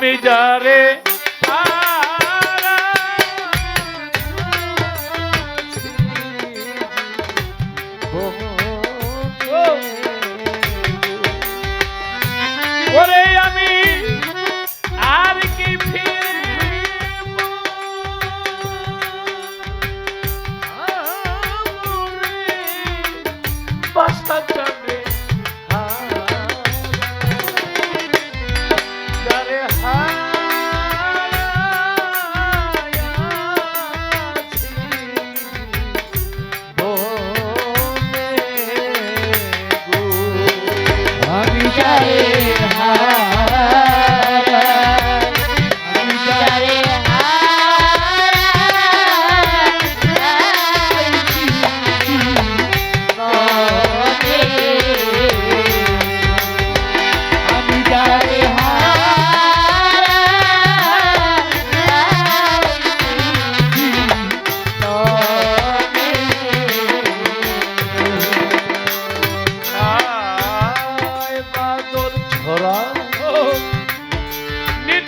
আমি যারে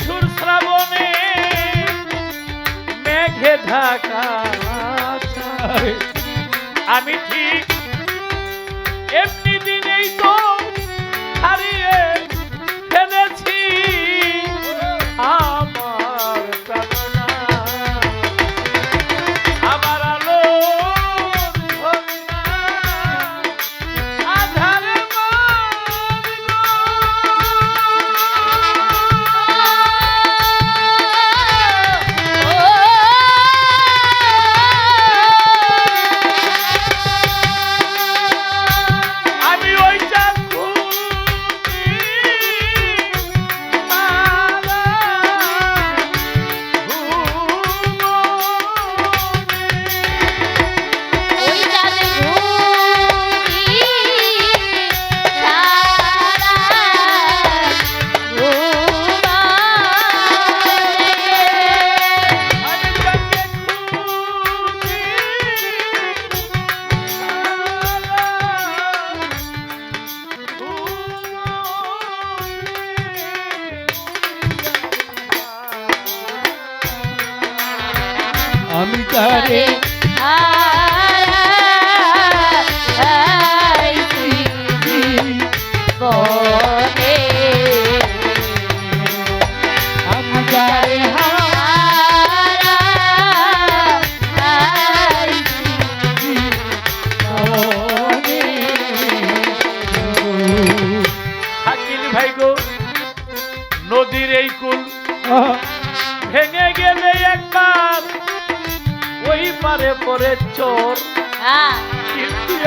নিঠুর শ্রাবণে মেঘে ঢাকা আমি ঠিক এমনি দিনেই তো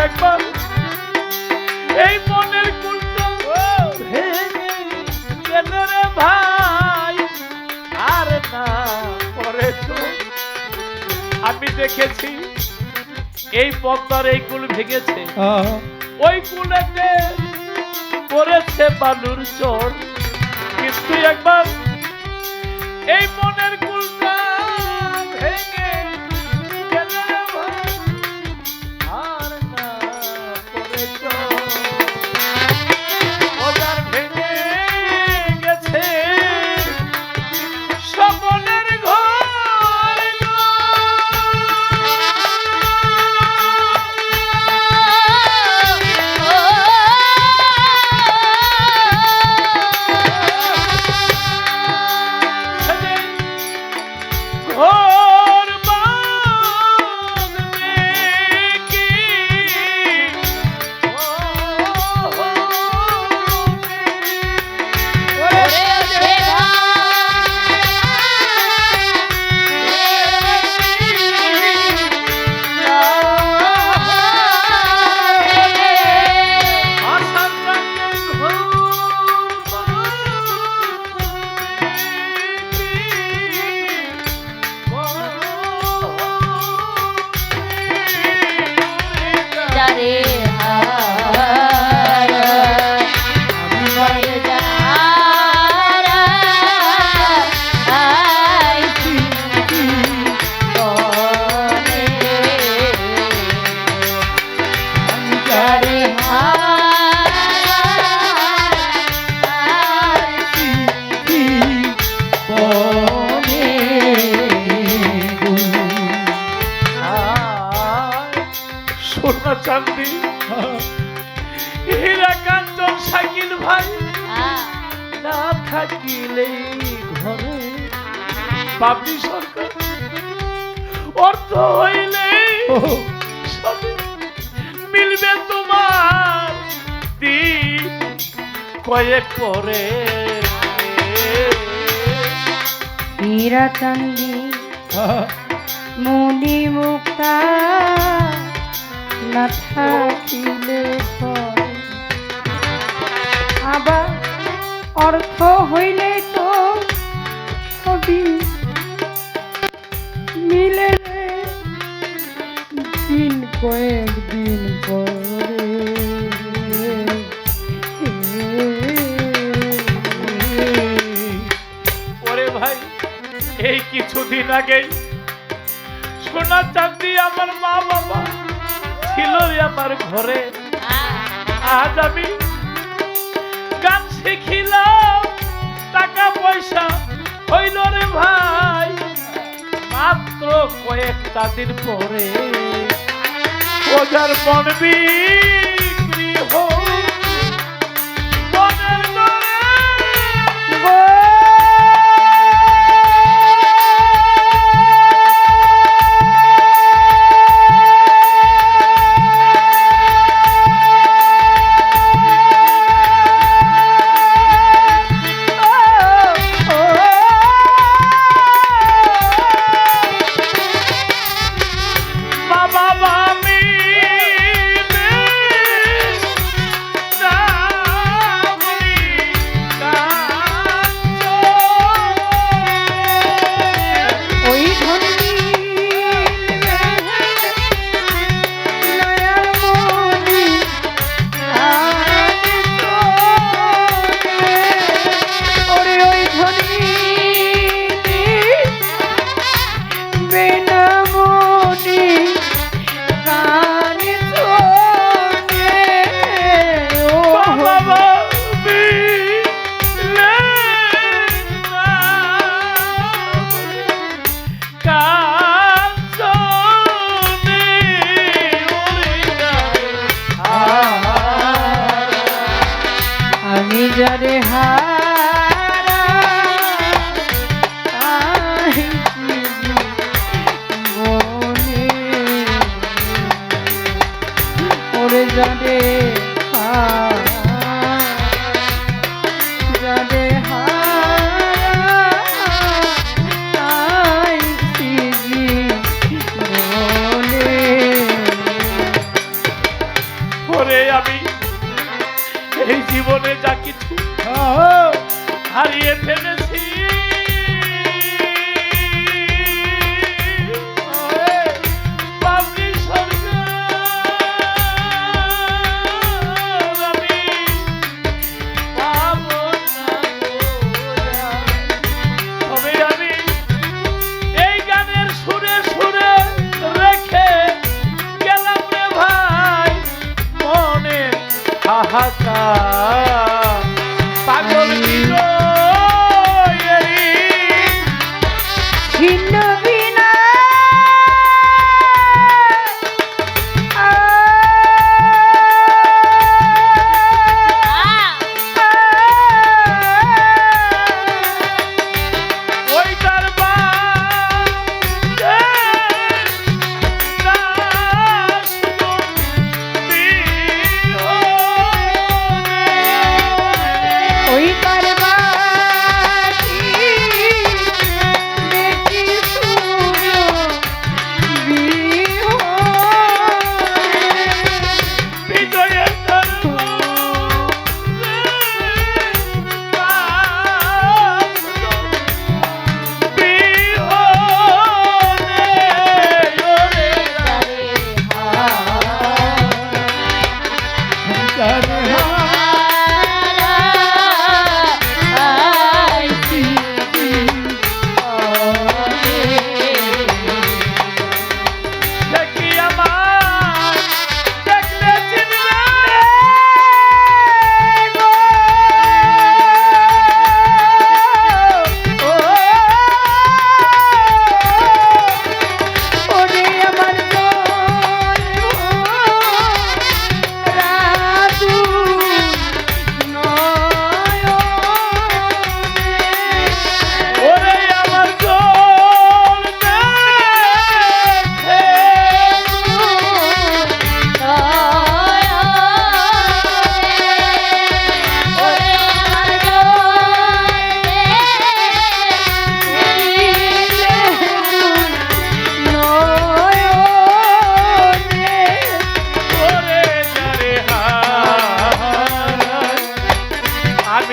একবার। এই মনের কুলটা ভাই আর না পরে তো। আমি দেখেছি এই পদ্মার এই কুল ভেঙেছে। ওই কুলেতে পড়েছে বালুর চোর কিন্তু একবার কান্দি। হীরা কাঞ্চন শাকিল ভাই। না থাকিলে ঘরে পাবলি সরকার। অর্থ হইলে মিলবে তোমার দিন। কয়েক পরে হীরা কান্দি মুক্তা। না থাকিলে আবার অর্থ হইলে তো সবই ঘরে আজ আমি গান শিখিলাম, টাকা পয়সা হইল রে ভাই। মাত্র কয়েকটা দিন পরে ওজার মন বিক্রি হয়ে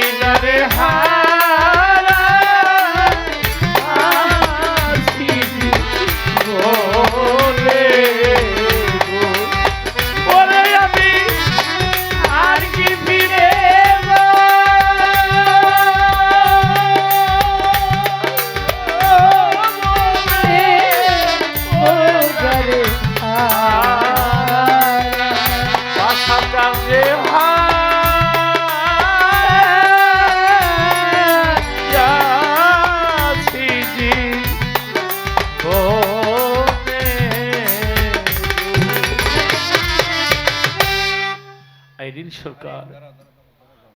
মিনারে হা আইরিন সরকার